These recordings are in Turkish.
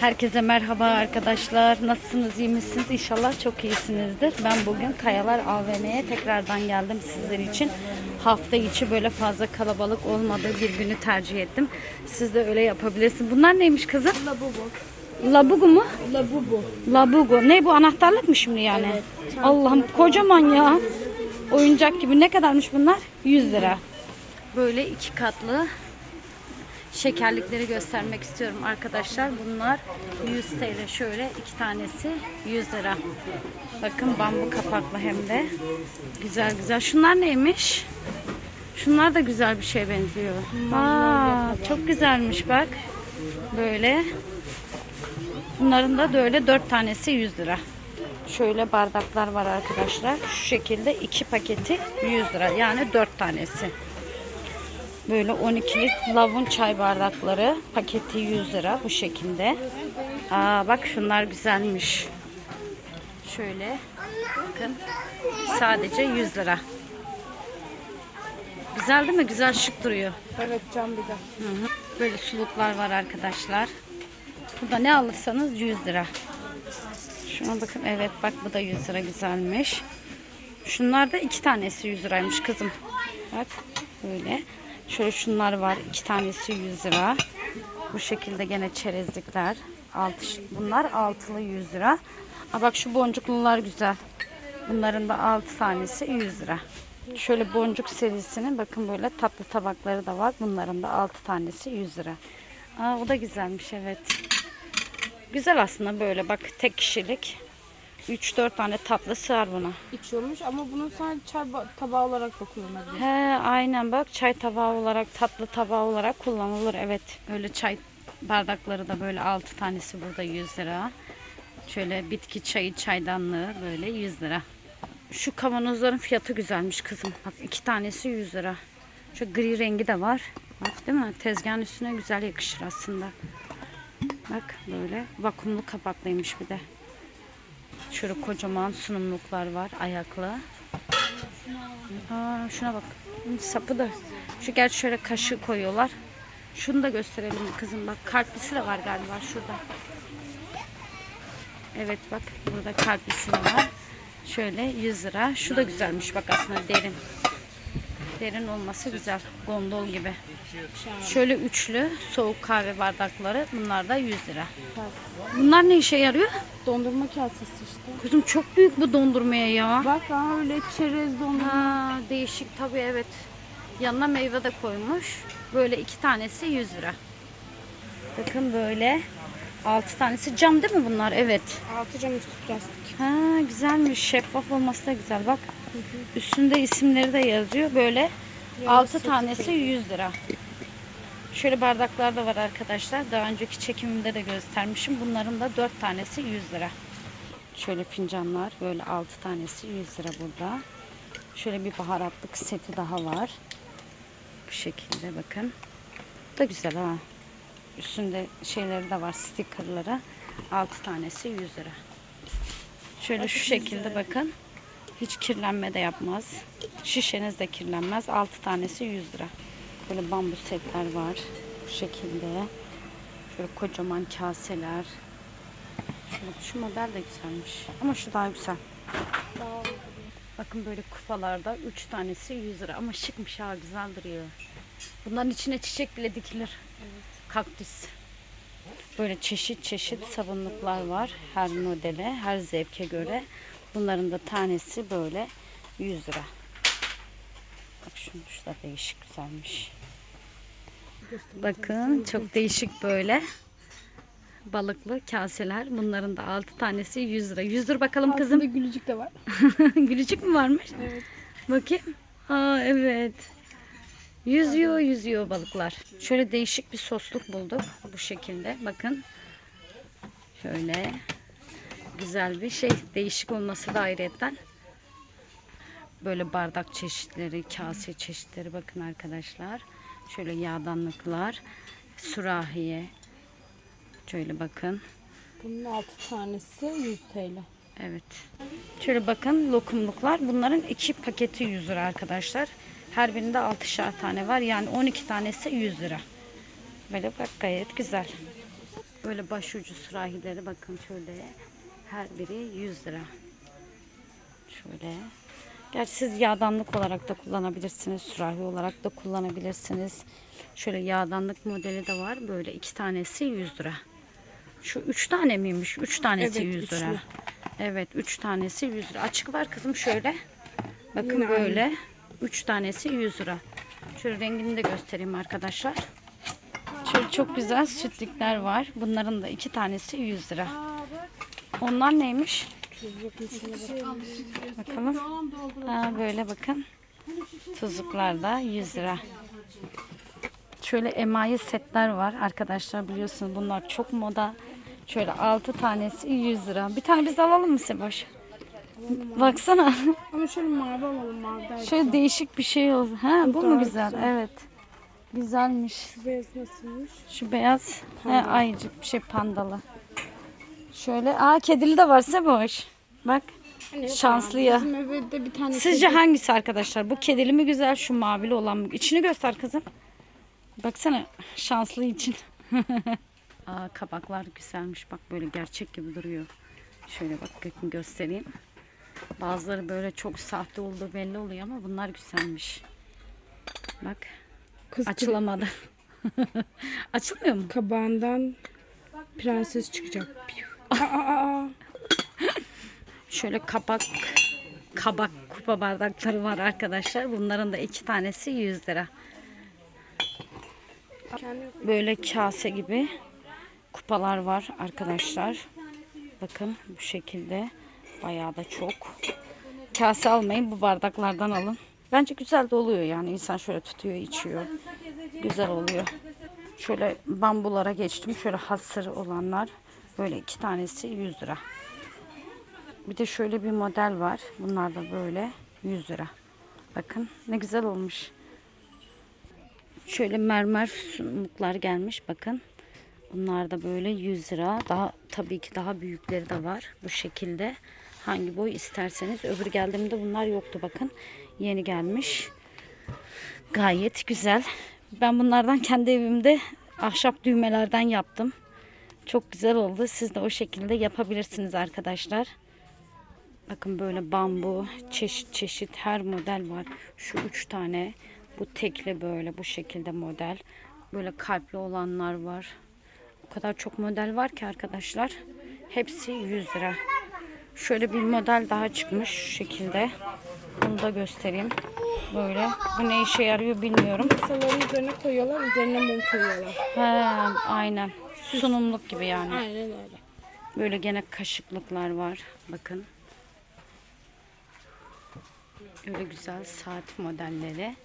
Herkese merhaba arkadaşlar. Nasılsınız, iyi misiniz? İnşallah çok iyisinizdir. Ben bugün Kayalar AVM'ye tekrardan geldim sizler için. Hafta içi böyle fazla kalabalık olmadığı bir günü tercih ettim. Siz de öyle yapabilirsiniz. Bunlar neymiş kızım? Labubu. Labugu mu? Labubu. Labugu. Ne bu anahtarlık mı şimdi yani? Allah'ım kocaman ya. Oyuncak gibi. Ne kadarmış bunlar? 100 lira. Böyle iki katlı şekerlikleri göstermek istiyorum arkadaşlar. Bunlar 100 TL şöyle iki tanesi 100 lira. Bakın bambu kapaklı hem de. Güzel güzel. Şunlar neymiş? Şunlar da güzel bir şeye benziyor. Aa, çok güzelmiş bak. Böyle. Bunların da böyle 4 tanesi 100 lira. Şöyle bardaklar var arkadaşlar. Şu şekilde iki paketi 100 lira. Yani 4 tanesi. Böyle 12'lik lavun çay bardakları paketi 100 lira bu şekilde. Aa bak şunlar güzelmiş. Şöyle bakın sadece 100 lira. Güzel değil mi? Güzel şık duruyor. Evet cam bir de. Hı hı. Böyle suluklar var arkadaşlar. Burada ne alırsanız 100 lira. Şuna bakın evet bak bu da 100 lira güzelmiş. Şunlar da iki tanesi 100 liraymış kızım. Bak böyle. Şöyle şunlar var iki tanesi 100 lira. Bu şekilde gene çerezlikler. Altı, bunlar altılı 100 lira. Aa, bak şu boncuklular güzel. Bunların da 6 tanesi 100 lira. Şöyle boncuk serisinin bakın böyle tatlı tabakları da var. Bunların da 6 tanesi 100 lira. Aa, o da güzelmiş evet. Güzel aslında böyle bak tek kişilik. 3-4 tane tatlı sığar buna. İçiyormuş ama bunu sadece çay ba- tabağı olarak da kullanabilir. He aynen bak çay tabağı olarak tatlı tabağı olarak kullanılır evet. Öyle çay bardakları da böyle 6 tanesi burada 100 lira. Şöyle bitki çayı çaydanlığı böyle 100 lira. Şu kavanozların fiyatı güzelmiş kızım. Bak iki tanesi 100 lira. Şu gri rengi de var. Bak değil mi? Tezgahın üstüne güzel yakışır aslında. Bak böyle vakumlu kapaklıymış bir de. Şöyle kocaman sunumluklar var ayaklı. Aa, şuna bak. Sapı da. Şu gerçi şöyle kaşığı koyuyorlar. Şunu da gösterelim kızım bak. Kalplisi de var galiba şurada. Evet bak burada kalplisi de var. Şöyle 100 lira. Şu da güzelmiş bak aslında derin. Derin olması güzel. Gondol gibi. Şöyle üçlü soğuk kahve bardakları. Bunlar da 100 lira. Bunlar ne işe yarıyor? Dondurma kasesi işte. Kızım çok büyük bu dondurmaya ya. Bak ha öyle çerez dondurma. Ha, değişik tabii evet. Yanına meyve de koymuş. Böyle iki tanesi 100 lira. Bakın böyle. Altı tanesi cam değil mi bunlar? Evet. Altı cam üstü plastik. Ha güzelmiş. Şeffaf olması da güzel. Bak üstünde isimleri de yazıyor. Böyle altı tanesi 100 lira. Şöyle bardaklar da var arkadaşlar. Daha önceki çekimimde de göstermişim. Bunların da 4 tanesi 100 lira. Şöyle fincanlar böyle 6 tanesi 100 lira burada. Şöyle bir baharatlık seti daha var. Bu şekilde bakın. Bu da güzel ha. Üstünde şeyleri de var stickerları. 6 tanesi 100 lira. Şöyle şu şekilde bakın. Hiç kirlenme de yapmaz. Şişeniz de kirlenmez. 6 tanesi 100 lira. Böyle bambu setler var. Bu şekilde. Şöyle kocaman kaseler. Şöyle, şu model de güzelmiş. Ama şu daha güzel. Bakın böyle kupalarda 3 tanesi 100 lira. Ama şıkmış ha güzel duruyor. Bunların içine çiçek bile dikilir. Kaktüs. Böyle çeşit çeşit sabunluklar var. Her modele, her zevke göre. Bunların da tanesi böyle 100 lira. Bak şunu şu da değişik güzelmiş. Bakın çok değişik böyle balıklı kaseler. Bunların da 6 tanesi 100 lira. 100 lira bakalım kızım. Kızım. gülücük de var. Gülücük mü varmış? Evet. Bakayım. Aa evet. Yüzüyor yüzüyor balıklar. Şöyle değişik bir sosluk bulduk. Bu şekilde. Bakın. Şöyle. Güzel bir şey. Değişik olması da ayrıyetten. Böyle bardak çeşitleri, kase çeşitleri bakın arkadaşlar. Şöyle yağdanlıklar, sürahiye. Şöyle bakın. Bunun altı tanesi 100 TL. Evet. Şöyle bakın lokumluklar. Bunların iki paketi 100 lira arkadaşlar. Her birinde 6'şar tane var. Yani 12 tanesi 100 lira. Böyle bak gayet güzel. Böyle başucu sürahileri bakın şöyle. Her biri 100 lira. Şöyle. Gerçi siz yağdanlık olarak da kullanabilirsiniz. Sürahi olarak da kullanabilirsiniz. Şöyle yağdanlık modeli de var. Böyle iki tanesi 100 lira. Şu üç tane miymiş? Üç tanesi Evet, 100 lira. üçlü. Evet üç tanesi 100 lira. Açık var kızım şöyle. Bakın Yine böyle. Üç tanesi 100 lira. Şöyle rengini de göstereyim arkadaşlar. Şöyle çok güzel sütlükler var. Bunların da iki tanesi 100 lira. Onlar neymiş? Bakalım. Ha, böyle bakın. Tuzluklar da 100 lira. Şöyle emaye setler var arkadaşlar biliyorsunuz bunlar çok moda. Şöyle 6 tanesi 100 lira. Bir tane biz alalım mı Seboş? Baksana. Ama şöyle mavi alalım mavi Şöyle değişik bir şey oldu. Ha bu mu daha güzel? güzel. Evet. Güzelmiş. Şu beyaz nasılmış? Şu beyaz he, ayıcık bir şey pandalı. Şöyle aa kedili de var Seboş. Bak. Şanslı ya. Bizim evde bir tane Sizce hangisi arkadaşlar? Bu kedili mi güzel, şu mavili olan mı? İçini göster kızım. Baksana şanslı için. Aa, kabaklar güzelmiş. Bak böyle gerçek gibi duruyor. Şöyle bak bakın göstereyim. Bazıları böyle çok sahte olduğu belli oluyor ama bunlar güzelmiş. Bak kız açılamadı. Açılmıyor mu? kabağından prenses çıkacak. Aa, Şöyle kabak kabak kupa bardakları var arkadaşlar. Bunların da iki tanesi 100 lira. Böyle kase gibi kupalar var arkadaşlar. Bakın bu şekilde bayağı da çok. Kase almayın bu bardaklardan alın. Bence güzel de oluyor yani insan şöyle tutuyor içiyor. Güzel oluyor. Şöyle bambulara geçtim. Şöyle hasır olanlar böyle iki tanesi 100 lira. Bir de şöyle bir model var. Bunlar da böyle 100 lira. Bakın ne güzel olmuş. Şöyle mermer sunumluklar gelmiş bakın. Bunlar da böyle 100 lira. Daha tabii ki daha büyükleri de var bu şekilde. Hangi boy isterseniz. Öbür geldiğimde bunlar yoktu bakın. Yeni gelmiş. Gayet güzel. Ben bunlardan kendi evimde ahşap düğmelerden yaptım. Çok güzel oldu. Siz de o şekilde yapabilirsiniz arkadaşlar. Bakın böyle bambu, çeşit çeşit her model var. Şu üç tane. Bu tekli böyle bu şekilde model. Böyle kalpli olanlar var. O kadar çok model var ki arkadaşlar. Hepsi 100 lira. Şöyle bir model daha çıkmış şu şekilde. Bunu da göstereyim. Böyle. Bu ne işe yarıyor bilmiyorum. Masaların üzerine koyuyorlar, üzerine mum koyuyorlar. He, aynen. Sunumluk gibi yani. Aynen öyle. Böyle gene kaşıklıklar var. Bakın. Öyle güzel saat modelleri.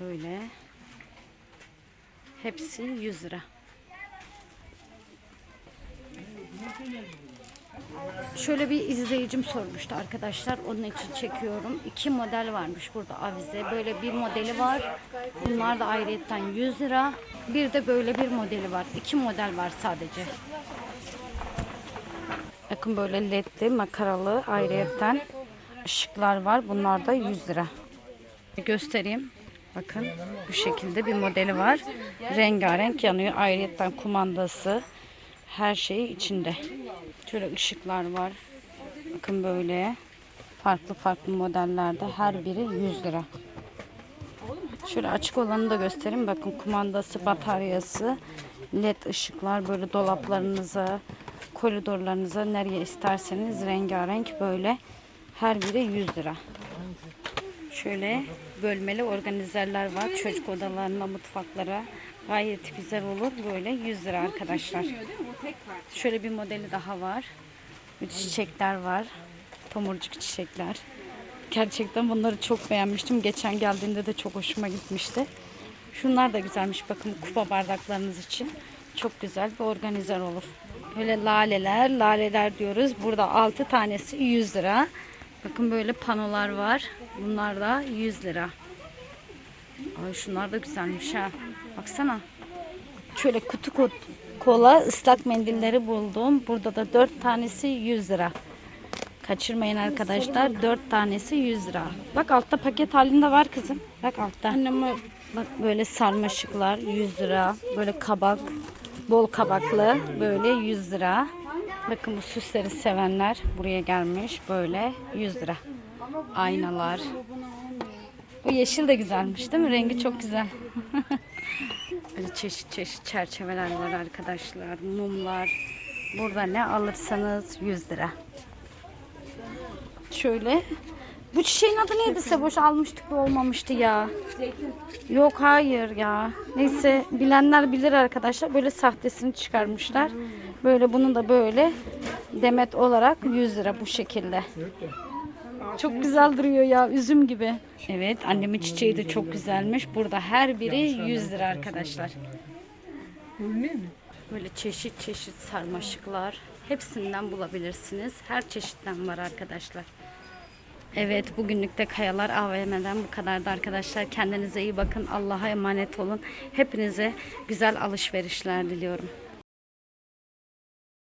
Böyle. Hepsi 100 lira. Şöyle bir izleyicim sormuştu arkadaşlar. Onun için çekiyorum. İki model varmış burada avize. Böyle bir modeli var. Bunlar da ayrıyetten 100 lira. Bir de böyle bir modeli var. İki model var sadece. Bakın böyle ledli makaralı ayrıyetten ışıklar var. Bunlar da 100 lira. Göstereyim. Bakın bu şekilde bir modeli var. Rengarenk yanıyor. Ayrıyetten kumandası her şeyi içinde. Şöyle ışıklar var. Bakın böyle farklı farklı modellerde her biri 100 lira. Şöyle açık olanı da göstereyim. Bakın kumandası, bataryası, led ışıklar böyle dolaplarınıza, koridorlarınıza nereye isterseniz rengarenk böyle her biri 100 lira. Şöyle bölmeli organizerler var. Çocuk odalarına, mutfaklara gayet güzel olur. Böyle 100 lira arkadaşlar. Şöyle bir modeli daha var. Çiçekler var. Tomurcuk çiçekler. Gerçekten bunları çok beğenmiştim. Geçen geldiğinde de çok hoşuma gitmişti. Şunlar da güzelmiş. Bakın kupa bardaklarınız için. Çok güzel bir organizer olur. Böyle laleler, laleler diyoruz. Burada 6 tanesi 100 lira. Bakın böyle panolar var. Bunlar da 100 lira. Ay şunlar da güzelmiş ha. Baksana. Şöyle kutu ko- kola ıslak mendilleri buldum. Burada da 4 tanesi 100 lira. Kaçırmayın arkadaşlar. 4 tanesi 100 lira. Bak altta paket halinde var kızım. Bak altta. Anneme Bak böyle sarmaşıklar 100 lira. Böyle kabak. Bol kabaklı böyle 100 lira. Bakın bu süsleri sevenler buraya gelmiş böyle 100 lira. Aynalar. Bu yeşil de güzelmiş değil mi? Rengi çok güzel. Çeşit çeşit çerçeveler var arkadaşlar. Mumlar. Burada ne alırsanız 100 lira. Şöyle. Bu çiçeğin adı neydi Seboş? Almıştık da olmamıştı ya. Yok hayır ya. Neyse bilenler bilir arkadaşlar. Böyle sahtesini çıkarmışlar. Böyle bunu da böyle demet olarak 100 lira bu şekilde. Çok güzel duruyor ya üzüm gibi. Evet annemin çiçeği de çok güzelmiş. Burada her biri 100 lira arkadaşlar. Böyle çeşit çeşit sarmaşıklar. Hepsinden bulabilirsiniz. Her çeşitten var arkadaşlar. Evet bugünlük de Kayalar AVM'den bu kadardı arkadaşlar. Kendinize iyi bakın. Allah'a emanet olun. Hepinize güzel alışverişler diliyorum.